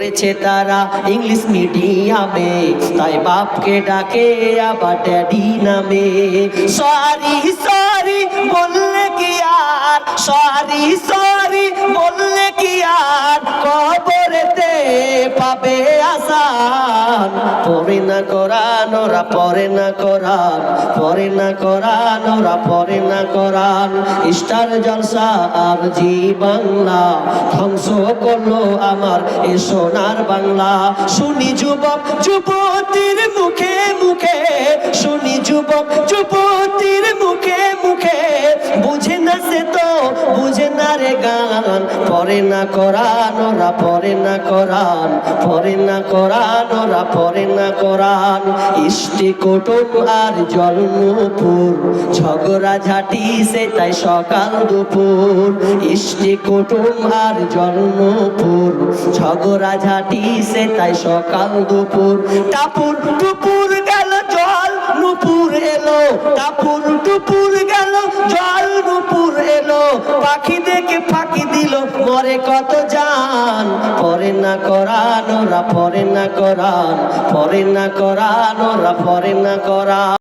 পড়েছে তারা ইংলিশ মিডিয়ামে। তাই বাপকে ডাকে আবার ড্যাডি নামে। সরি সরি, বললে কি আর? সরি সরি আসান পরে না কোরআন, ওরা পড়ে না কোরআন, পড়ে না কোরআন, ওরা পড়ে না কোরআন। স্টার জলসা আর জি বাংলা ধ্বংস করল আমার এ সোনার বাংলা। শুনি যুবক, যুবতীর মুখে মুখে, শুনি যুবক বুঝে না রে গান, পরে না করান, ওরা পরে না করান, পরে না করান, ওরা পরে না করান। ইষ্টি কুটুম আর জন্মপুর ঝগড়া ঝাঁটি সে তাই সকাল দুপুর। ইষ্টি কুটুম আর জন্মপুর ঝগড়া ঝাঁটি সে তাই সকাল দুপুর। টাপুর টুপুর গেল জল, নুপুর এলো, টাপুর টুপুর গেল জল। পাখি দেখে ফাঁকি দিল, মরে কত জান পরে না করান ওরা, পরে না করান, পরে না করান ওরা, পরে না করান।